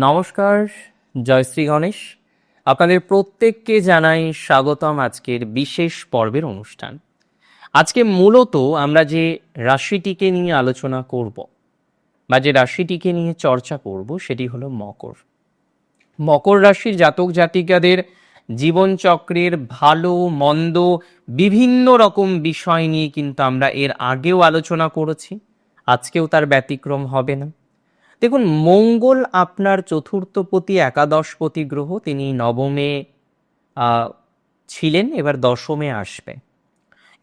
নমস্কার জয়শ্রী গণেশ। আপনাদের প্রত্যেককে জানাই স্বাগতম আজকের বিশেষ পর্বের অনুষ্ঠান। আজকে মূলত আমরা যে রাশিটিকে নিয়ে আলোচনা করব বা যে রাশিটিকে নিয়ে চর্চা করব সেটি হলো মকর। মকর রাশির জাতক জাতিকাদের জীবনচক্রের ভালো, মন্দ, বিভিন্ন রকম বিষয় নিয়ে কিন্তু আমরা এর আগেও আলোচনা করেছি। আজকেও তার ব্যতিক্রম হবে না। দেখুন, মঙ্গল আপনার চতুর্থপতি, একাদশপতি গ্রহ, তিনি নবমে ছিলেন, এবার দশমে আসবে।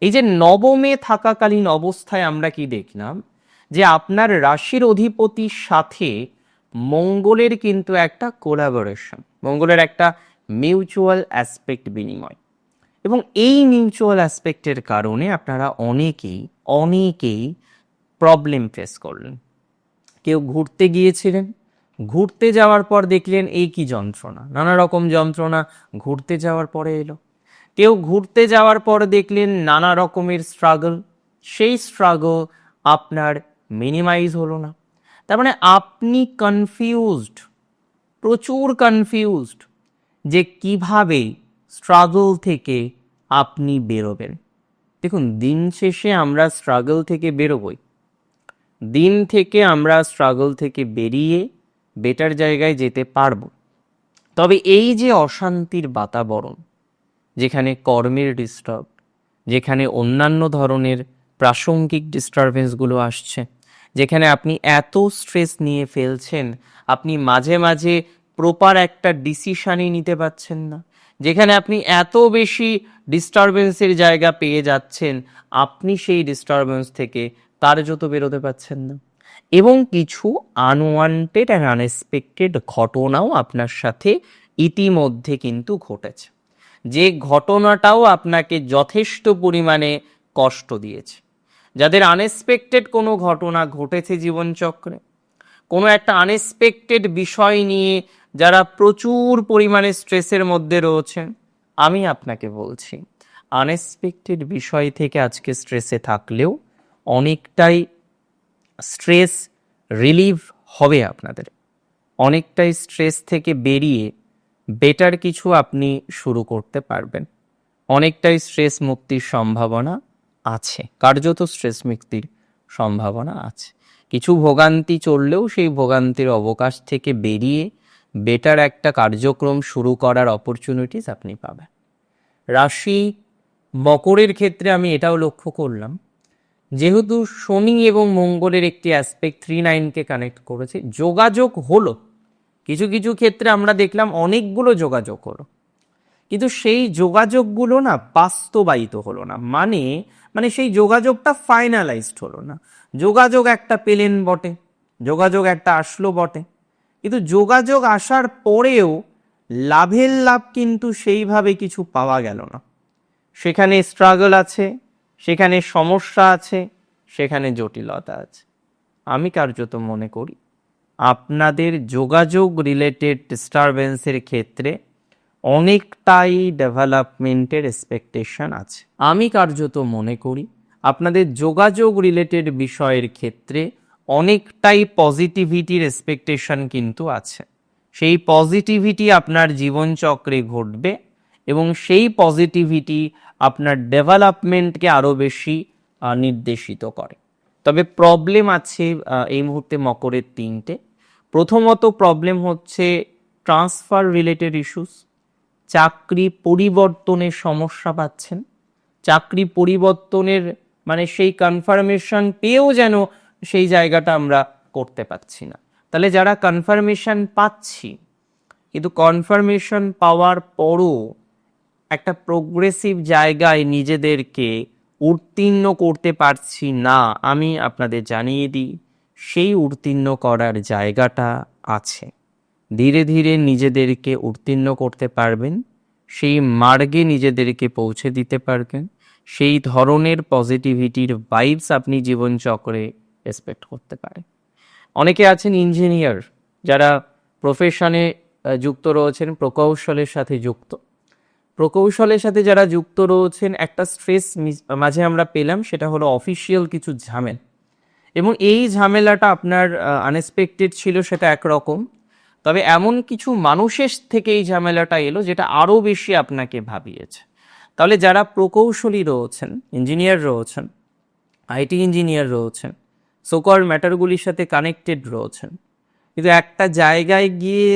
এই যে নবমে থাকাকালীন অবস্থায় আমরা কি দেখলাম? যে আপনার রাশির অধিপতির সাথে মঙ্গলের কিন্তু একটা কোলাবোরেশন মঙ্গলের একটা মিউচুয়াল অ্যাসপেক্ট বিনিময়। এবং এই মিউচুয়াল অ্যাসপেক্টের কারণে আপনারা অনেকেই অনেকেই প্রবলেম ফেস করলেন। কেউ ঘুরতে গিয়েছিলেন, ঘুরতে যাওয়ার পর দেখলেন এই কি যন্ত্রণা, নানা রকম যন্ত্রণা, ঘুরতে যাওয়ার পরে এলো। কেউ ঘুরতে যাওয়ার পর দেখলেন নানা রকমের স্ট্রাগল সেই স্ট্রাগল আপনার মিনিমাইজ হলো না। তার মানে আপনি কনফিউজড প্রচুর কনফিউজড যে কীভাবে স্ট্রাগল থেকে আপনি বেরোবেন। দেখুন, দিন শেষে আমরা স্ট্রাগল থেকে বেরোবই। দিন থেকে আমরা স্ট্রাগল থেকে বেরিয়ে বেটার জায়গায় যেতে পারব। তবে এই যে অশান্তির বাতাবরণ, যেখানে কর্মের ডিস্টার্ব যেখানে অন্যান্য ধরনের প্রাসঙ্গিক ডিস্টারবেন্সগুলো আসছে, যেখানে আপনি এত স্ট্রেস নিয়ে ফেলছেন, আপনি মাঝে মাঝে প্রপার একটা ডিসিশানই নিতে পারছেন না। যেখানে আপনি এত বেশি ডিস্টারবেন্সের জায়গা পেয়ে যাচ্ছেন, আপনি সেই ডিস্টারবেন্স থেকে তার যত বেরোতে পারছেন না। এবং কিছু আনওয়ান্টেড অ্যান্ড আনএক্সপেক্টেড ঘটনাও আপনার সাথে ইতিমধ্যে কিন্তু ঘটেছে। যে ঘটনাটাও আপনাকে যথেষ্ট পরিমাণে কষ্ট দিয়েছে। যাদের আনএক্সপেক্টেড কোনো ঘটনা ঘটেছে জীবনচক্রে, কোনো একটা আনএক্সপেক্টেড বিষয় নিয়ে যারা প্রচুর পরিমাণে স্ট্রেসের মধ্যে রয়েছেন, আমি আপনাকে বলছি আনএক্সপেক্টেড বিষয় থেকে আজকে স্ট্রেসে থাকলেও অনেকটাই স্ট্রেস রিলিভ হবে আপনাদের। অনেকটাই স্ট্রেস থেকে বেরিয়ে বেটার কিছু আপনি শুরু করতে পারবেন। অনেকটাই স্ট্রেস মুক্তির সম্ভাবনা আছে, কার্যত স্ট্রেস মুক্তির সম্ভাবনা আছে। কিছু ভোগান্তি চললেও সেই ভোগান্তির অবকাশ থেকে বেরিয়ে বেটার একটা কার্যক্রম শুরু করার অপরচুনিটিস আপনি পাবেন। রাশি মকরের ক্ষেত্রে আমি এটাও লক্ষ্য করলাম যেহেতু শনি এবং মঙ্গলের একটি অ্যাসপেক্ট থ্রি নাইনকে কানেক্ট করেছে, যোগাযোগ হলো। কিছু কিছু ক্ষেত্রে আমরা দেখলাম অনেকগুলো যোগাযোগ হলো। কিন্তু সেই যোগাযোগগুলো না বাস্তবায়িত হলো না। মানে মানে সেই যোগাযোগটা ফাইনালাইজড হলো না। যোগাযোগ একটা পেলেন বটে, যোগাযোগ একটা আসলো বটে। কিন্তু যোগাযোগ আসার পরেও লাভের লাভ কিন্তু সেইভাবে কিছু পাওয়া গেল না। সেখানে স্ট্রাগল আছে সেখানে সমস্যা আছে, সেখানে জটিলতা আছে। আমি কার্যত মনে করি, আপনাদের যোগাযোগ রিলেটেড ডিস্টারবেন্সের ক্ষেত্রে অনেকটাই ডেভেলপমেন্টের এক্সপেকটেশন আছে। আমি কার্যত মনে করি, আপনাদের যোগাযোগ রিলেটেড বিষয়ের ক্ষেত্রে অনেকটাই পজিটিভিটির এক্সপেকটেশন কিন্তু আছে। সেই পজিটিভিটি আপনার জীবনচক্রে ঘটবে এবং সেই পজিটিভিটি আপনার ডেভেলপমেন্টকে আরও বেশি নির্দেশিত করে। তবে প্রবলেম আছে এই মুহূর্তে মকরের তিনটে। প্রথমত প্রবলেম হচ্ছে ট্রান্সফার রিলেটেড ইস্যুস চাকরি পরিবর্তনের সমস্যা পাচ্ছেন। চাকরি পরিবর্তনের মানে সেই কনফার্মেশন পেয়েও যেন সেই জায়গাটা আমরা করতে পারছি না। তাহলে যারা কনফার্মেশন পাচ্ছি, কিন্তু কনফার্মেশন পাওয়ার পরও একটা প্রোগ্রেসিভ জায়গায় নিজেদেরকে উত্তীর্ণ করতে পারছি না, আমি আপনাদের জানিয়ে দিই, সেই উত্তীর্ণ করার জায়গাটা আছে। ধীরে ধীরে নিজেদেরকে উত্তীর্ণ করতে পারবেন, সেই মার্গে নিজেদেরকে পৌঁছে দিতে পারবেন, সেই ধরনের পজিটিভিটির ভাইবস আপনি জীবনচক্রে এক্সপেক্ট করতে পারেন। অনেকে আছেন ইঞ্জিনিয়ার যারা প্রফেশনে যুক্ত রয়েছেন, প্রকৌশলের সাথে যুক্ত। প্রকৌশলের সাথে যারা যুক্ত রয়েছেন, একটা স্ট্রেস মাঝে আমরা পেলাম, সেটা হলো অফিসিয়াল কিছু ঝামেল। এবং এই ঝামেলাটা আপনার আনএক্সপেক্টেড ছিল, সেটা একরকম। তবে এমন কিছু মানুষের থেকে এই ঝামেলাটা এলো, যেটা আরও বেশি আপনাকে ভাবিয়েছে। তাহলে যারা প্রকৌশলী রয়েছেন ইঞ্জিনিয়ার রয়েছেন আইটি ইঞ্জিনিয়ার রয়েছেন সোকল ম্যাটারগুলির সাথে কানেক্টেড রয়েছেন, কিন্তু একটা জায়গায় গিয়ে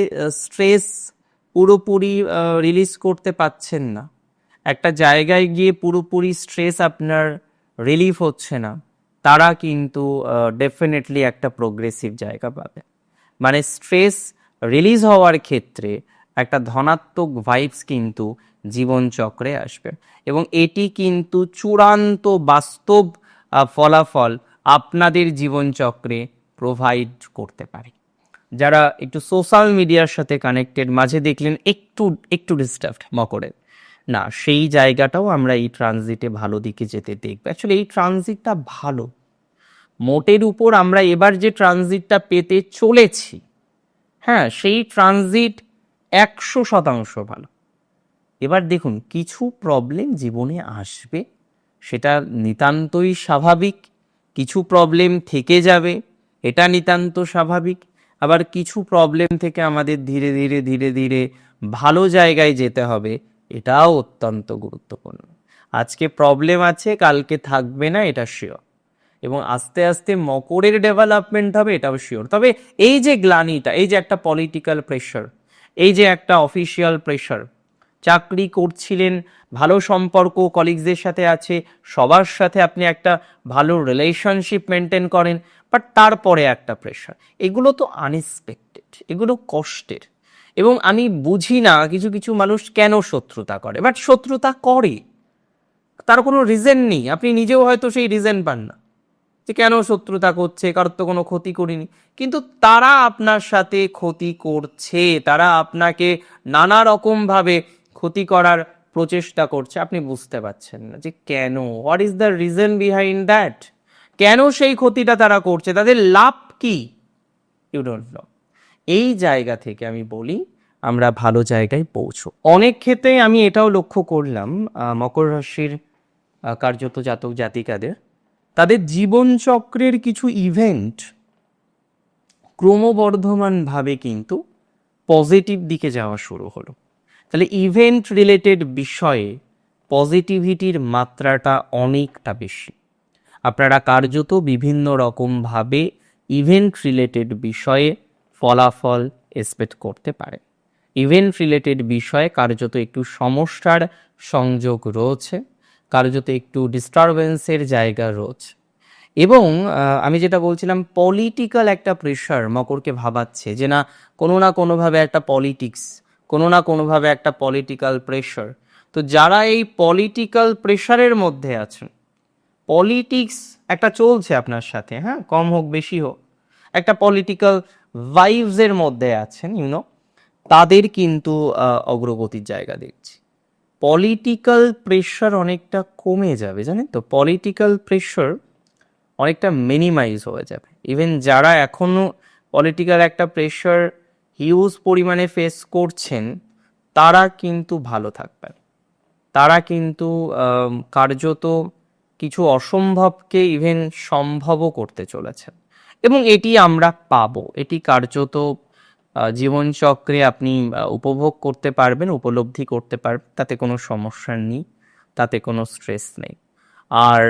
স্ট্রেস পুরোপুরি রিলিজ করতে পাচ্ছেন না। একটা জায়গায় গিয়ে পুরোপুরি স্ট্রেস আপনার রিলিফ হচ্ছে না। তারা কিন্তু ডেফিনেটলি একটা প্রোগ্রেসিভ জায়গা পাবে। মানে স্ট্রেস রিলিজ হওয়ার ক্ষেত্রে একটা ধনাত্মক ভাইবস কিন্তু জীবনচক্রে আসবে। এবং এটি কিন্তু চূড়ান্ত বাস্তব ফলাফল আপনাদের জীবনচক্রে প্রোভাইড করতে পারে। যারা একটু সোশ্যাল মিডিয়ার সাথে কানেক্টেড মাঝে দেখলেন একটু একটু ডিস্টার্বড মকরের না, সেই জায়গাটাও আমরা এই ট্রানজিটে ভালো দিকে যেতে দেখব। অ্যাকচুয়ালি এই ট্রানজিটটা ভালো। মোটের উপর আমরা এবার যে ট্রানজিটটা পেতে চলেছি হ্যাঁ সেই ট্রানজিট একশো শতাংশ ভালো। এবার দেখুন, কিছু প্রবলেম জীবনে আসবে, সেটা নিতান্তই স্বাভাবিক। কিছু প্রবলেম থেকে যাবে, এটা নিতান্ত স্বাভাবিক। আবার কিছু প্রবলেম থেকে আমাদের ধীরে ধীরে ধীরে ধীরে ভালো জায়গায় যেতে হবে, এটাও অত্যন্ত গুরুত্বপূর্ণ। আজকে প্রবলেম আছে, কালকে থাকবে না, এটা শিওর এবং আস্তে আস্তে মকরের ডেভেলপমেন্ট হবে, এটাও শিওর তবে এই যে গ্লানিটা, এই যে একটা পলিটিক্যাল প্রেশার এই যে একটা অফিসিয়াল প্রেশার চাকরি করছিলেন, ভালো সম্পর্ক কলিগসদের সাথে আছে, সবার সাথে আপনি একটা ভালো রিলেশনশিপ মেনটেন করেন বাট তারপরে একটা প্রেশার এগুলো তো আনএক্সপেক্টেড এগুলো কষ্টের। এবং আমি বুঝি না কিছু কিছু মানুষ কেন শত্রুতা করে বাট শত্রুতা করে। তার কোনো রিজেন নেই। আপনি নিজেও হয়তো সেই রিজেন পান না। যে কেন শত্রুতা করছে, কারোর তো কোনো ক্ষতি করিনি। কিন্তু তারা আপনার সাথে ক্ষতি করছে, তারা আপনাকে নানা রকমভাবে ক্ষতি করার প্রচেষ্টা করছে। আপনি বুঝতে পারছেন না যে কেন। What is the reason behind that কেন সেই ক্ষতিটা তারা করছে? তাদের লাভ কি? ইউ ডোন্ট নো এই জায়গা থেকে আমি বলি, আমরা ভালো জায়গায় পৌঁছো। অনেক ক্ষেত্রে আমি এটাও লক্ষ্য করলাম মকর রাশির কার্যত জাতক জাতিকাদের। তাদের জীবনচক্রের কিছু ইভেন্ট ক্রমবর্ধমানভাবে কিন্তু পজিটিভ দিকে যাওয়া শুরু হলো। তাহলে ইভেন্ট রিলেটেড বিষয়ে পজিটিভিটির মাত্রাটা অনেকটা বেশি। আপনারা কার্যত বিভিন্ন রকমভাবে ইভেন্ট রিলেটেড বিষয়ে ফলাফল এক্সপেক্ট করতে পারেন। ইভেন্ট রিলেটেড বিষয়ে কার্যত একটু সমস্যার সংযোগ রয়েছে, কার্যত একটু ডিস্টারবেন্সের জায়গা রয়েছে। এবং আমি যেটা বলছিলাম পলিটিক্যাল একটা প্রেশার মকরকে ভাবাচ্ছে যে না, কোনো না কোনোভাবে একটা পলিটিক্স কোনো না কোনোভাবে একটা পলিটিক্যাল প্রেশার তো যারা এই পলিটিক্যাল প্রেশারের মধ্যে আছেন পলিটিক্স একটা চলছে আপনার সাথে হ্যাঁ কম হোক বেশি হোক। একটা পলিটিক্যাল ভাইভসের মধ্যে আছেন ইউনো তাদের কিন্তু অগ্রগতির জায়গা দেখছি। পলিটিক্যাল প্রেশার অনেকটা কমে যাবে, জানেন তো? পলিটিক্যাল প্রেশার অনেকটা মিনিমাইজ হয়ে যাবে। ইভেন যারা এখনও পলিটিক্যাল একটা প্রেশার হিউজ পরিমাণে ফেস করছেন, তারা কিন্তু ভালো থাকবেন। তারা কিন্তু কার্যত কিছু অসম্ভবকে ইভেন সম্ভবও করতে চলেছেন এবং এটি আমরা পাবো, এটি কার্যত জীবনচক্রে আপনি উপভোগ করতে পারবেন, উপলব্ধি করতে পারবেন, তাতে কোনো সমস্যা নেই, তাতে কোনো স্ট্রেস নেই। আর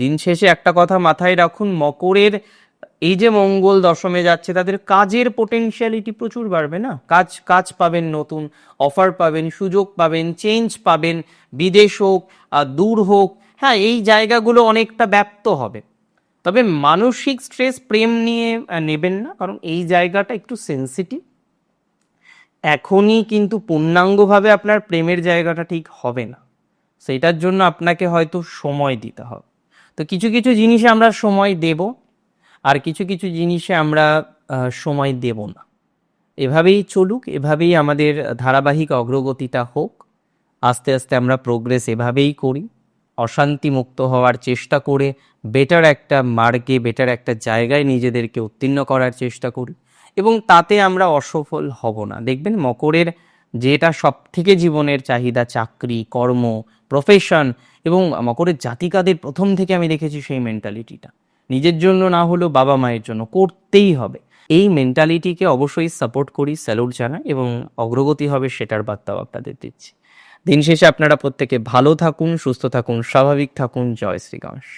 দিন শেষে একটা কথা মাথায় রাখুন, মকরের, এই যে মঙ্গল দশমে যাচ্ছে, তাদের কাজের পোটেনশিয়ালিটি প্রচুর বাড়বে না? কাজ কাজ পাবেন নতুন অফার পাবেন, সুযোগ পাবেন চেঞ্জ পাবেন, বিদেশ হোক দূর হোক হ্যাঁ এই জায়গাগুলো অনেকটা ব্যপ্ত হবে। তবে মানসিক স্ট্রেস প্রেম নিয়ে নেবেন না, কারণ এই জায়গাটা একটু সেন্সিটিভ এখনই কিন্তু পূর্ণাঙ্গভাবে আপনার প্রেমের জায়গাটা ঠিক হবে না। সেটার জন্য আপনাকে হয়তো সময় দিতে হবে। তো কিছু কিছু জিনিসে আমরা সময় দেব, আর কিছু কিছু জিনিসে আমরা সময় দেব না। এভাবেই চলুক, এভাবেই আমাদের ধারাবাহিক অগ্রগতিটা হোক। আস্তে আস্তে আমরা প্রোগ্রেস এভাবেই করি। অশান্তি মুক্ত হওয়ার চেষ্টা করে বেটার একটা মার্গে বেটার একটা জায়গায় নিজেদেরকে উত্তীর্ণ করার চেষ্টা করি। এবং তাতে আমরা অসফল হব না। দেখবেন মকরের যেটা সব থেকে জীবনের চাহিদা, চাকরি, কর্ম প্রফেশন এবং মকরের জাতিকাদের প্রথম থেকে আমি দেখেছি সেই মেন্টালিটিটা নিজের জন্য না হলেও বাবা মায়ের জন্য করতেই হবে। এই মেন্টালিটিকে অবশ্যই সাপোর্ট করি স্যালুট জানাই এবং অগ্রগতি হবে সেটার বার্তাও আপনাদের দিচ্ছি। দিন শেষে আপনারা প্রত্যেকে ভালো থাকুন সুস্থ থাকুন স্বাভাবিক থাকুন। জয় শ্রী গণেশ।